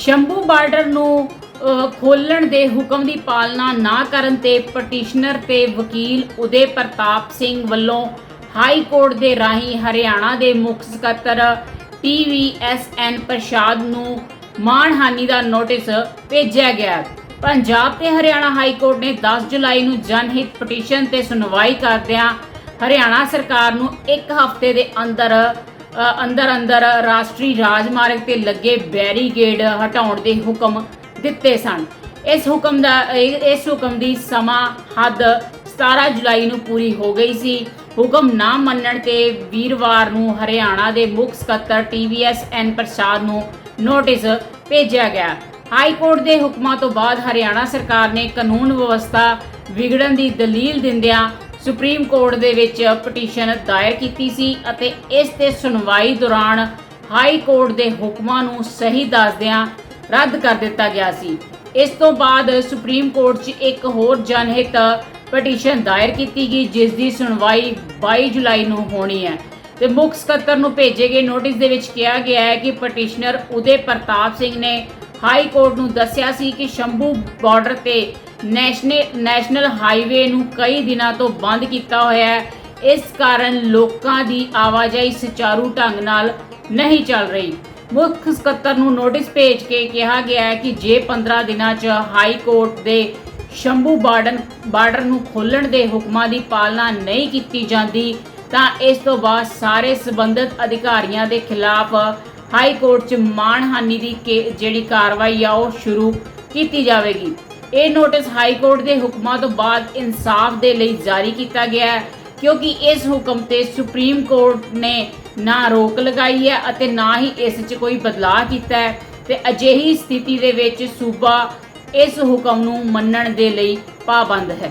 Shambhu border ਨੂੰ ਖੋਲਣ ਦੇ ਹੁਕਮ ਦੀ ਪਾਲਣਾ ਨਾ ਕਰਨ ਤੇ ਪਟੀਸ਼ਨਰ ਤੇ ਵਕੀਲ ਉਦੇ ਪ੍ਰਤਾਪ ਸਿੰਘ ਵੱਲੋਂ ਹਾਈ ਕੋਰਟ ਦੇ ਰਾਹੀਂ ਹਰਿਆਣਾ ਦੇ ਮੁੱਖ ਸਕੱਤਰ ਟੀਵੀਐਸਐਨ ਪ੍ਰਸ਼ਾਦ ਨੂੰ ਮਾਣਹਾਨੀ ਦਾ ਨੋਟਿਸ ਭੇਜਿਆ ਗਿਆ। ਪੰਜਾਬ ਤੇ ਹਰਿਆਣਾ ਹਾਈ ਕੋਰਟ ਨੇ 10 ਜੁਲਾਈ ਨੂੰ ਜਨਹਿਤ ਪਟੀਸ਼ਨ ਤੇ ਸੁਣਵਾਈ ਕਰਦਿਆਂ ਹਰਿਆਣਾ ਸਰਕਾਰ ਨੂੰ ਇੱਕ ਹਫ਼ਤੇ ਦੇ ਅੰਦਰ ਅੰਦਰ ਅੰਦਰ ਰਾਸ਼ਟਰੀ ਰਾਜਮਾਰਗ ਤੇ ਲੱਗੇ ਬੈਰੀਗੇਡ ਹਟਾਉਣ ਦੇ ਹੁਕਮ ਦਿੱਤੇ ਸਨ। ਇਸ ਹੁਕਮ ਦਾ ਇਸ ਹੁਕਮ ਦੀ ਸਮਾਂ ਹੱਦ 17 ਜੁਲਾਈ ਨੂੰ ਪੂਰੀ ਹੋ ਗਈ ਸੀ। ਹੁਕਮ ਨਾ ਮੰਨਣ ਤੇ ਵੀਰਵਾਰ ਨੂੰ ਹਰਿਆਣਾ ਦੇ ਮੁੱਖ ਸਕੱਤਰ ਟੀਵੀਐਸ ਐਨ ਪ੍ਰਸਾਦ ਨੂੰ ਨੋਟਿਸ ਭੇਜਿਆ ਗਿਆ। ਹਾਈ ਕੋਰਟ ਦੇ ਹੁਕਮਾਂ ਤੋਂ ਬਾਅਦ ਹਰਿਆਣਾ ਸਰਕਾਰ ਨੇ ਕਾਨੂੰਨ ਵਿਵਸਥਾ ਵਿਗੜਨ ਦੀ ਦਲੀਲ ਦਿੰਦਿਆਂ ਸੁਪਰੀਮ ਕੋਰਟ ਦੇ ਵਿੱਚ ਪਟੀਸ਼ਨ ਦਾਇਰ ਕੀਤੀ ਸੀ ਅਤੇ ਇਸ ਤੇ ਸੁਣਵਾਈ ਦੌਰਾਨ ਹਾਈ ਕੋਰਟ ਦੇ ਹੁਕਮਾਂ ਨੂੰ ਸਹੀ ਦੱਸਦਿਆਂ ਰੱਦ ਕਰ ਦਿੱਤਾ ਗਿਆ ਸੀ। ਇਸ ਤੋਂ ਬਾਅਦ ਸੁਪਰੀਮ ਕੋਰਟ 'ਚ ਇੱਕ ਹੋਰ ਜਨਹਿਤ ਪਟੀਸ਼ਨ ਦਾਇਰ ਕੀਤੀ ਗਈ, ਜਿਸ ਦੀ ਸੁਣਵਾਈ 22 ਜੁਲਾਈ ਨੂੰ ਹੋਣੀ ਹੈ। ਤੇ ਮੁੱਖ ਸਕੱਤਰ ਨੂੰ ਭੇਜੇ ਗਏ ਨੋਟਿਸ ਦੇ ਵਿੱਚ ਕਿਹਾ ਗਿਆ ਹੈ ਕਿ ਪਟੀਸ਼ਨਰ ਉਦੇ ਪ੍ਰਤਾਪ ਸਿੰਘ ਨੇ ਹਾਈ ਕੋਰਟ ਨੂੰ ਦੱਸਿਆ ਸੀ ਕਿ ਸ਼ੰਭੂ ਬਾਰਡਰ ਤੇ ਨੈਸ਼ਨਲ ਨੈਸ਼ਨਲ ਹਾਈਵੇ ਨੂੰ ਕਈ ਦਿਨਾਂ ਤੋਂ ਬੰਦ ਕੀਤਾ ਹੋਇਆ ਹੈ। ਇਸ ਕਾਰਨ ਲੋਕਾਂ ਦੀ ਆਵਾਜਾਈ ਸੁਚਾਰੂ ਢੰਗ ਨਾਲ ਨਹੀਂ ਚੱਲ ਰਹੀ। ਮੁੱਖ ਸਕੱਤਰ ਨੂੰ ਨੋਟਿਸ ਭੇਜ ਕੇ ਕਿਹਾ ਗਿਆ ਹੈ ਕਿ ਜੇ 15 ਦਿਨਾਂ 'ਚ ਹਾਈ ਕੋਰਟ ਦੇ ਸ਼ੰਭੂ ਬਾਰਡਰ ਬਾਰਡਰ ਨੂੰ ਖੋਲਣ ਦੇ ਹੁਕਮਾਂ ਦੀ ਪਾਲਣਾ ਨਹੀਂ ਕੀਤੀ ਜਾਂਦੀ, ਤਾਂ ਇਸ ਤੋਂ ਬਾਅਦ ਸਾਰੇ ਸਬੰਧਤ ਅਧਿਕਾਰੀਆਂ ਦੇ ਖਿਲਾਫ ਹਾਈ ਕੋਰਟ 'ਚ ਮਾਣਹਾਨੀ ਦੀ ਕੇ- ਜਿਹੜੀ ਕਾਰਵਾਈ ਆ, ਉਹ ਸ਼ੁਰੂ ਕੀਤੀ ਜਾਵੇਗੀ। ਇਹ ਨੋਟਿਸ ਹਾਈ ਕੋਰਟ ਦੇ ਹੁਕਮਾਂ ਤੋਂ ਬਾਅਦ ਇਨਸਾਫ ਦੇ ਲਈ ਜਾਰੀ ਕੀਤਾ ਗਿਆ ਹੈ, ਕਿਉਂਕਿ ਇਸ ਹੁਕਮ ਤੇ ਸੁਪਰੀਮ ਕੋਰਟ ਨੇ ਨਾ ਰੋਕ ਲਗਾਈ ਹੈ ਅਤੇ ਨਾ ਹੀ ਇਸ 'ਚ ਕੋਈ ਬਦਲਾਅ ਕੀਤਾ ਹੈ ਤੇ ਅਜਿਹੀ ਸਥਿਤੀ ਦੇ ਵਿੱਚ ਸੂਬਾ ਇਸ ਹੁਕਮ ਨੂੰ ਮੰਨਣ ਦੇ ਲਈ ਪਾਬੰਦ ਹੈ।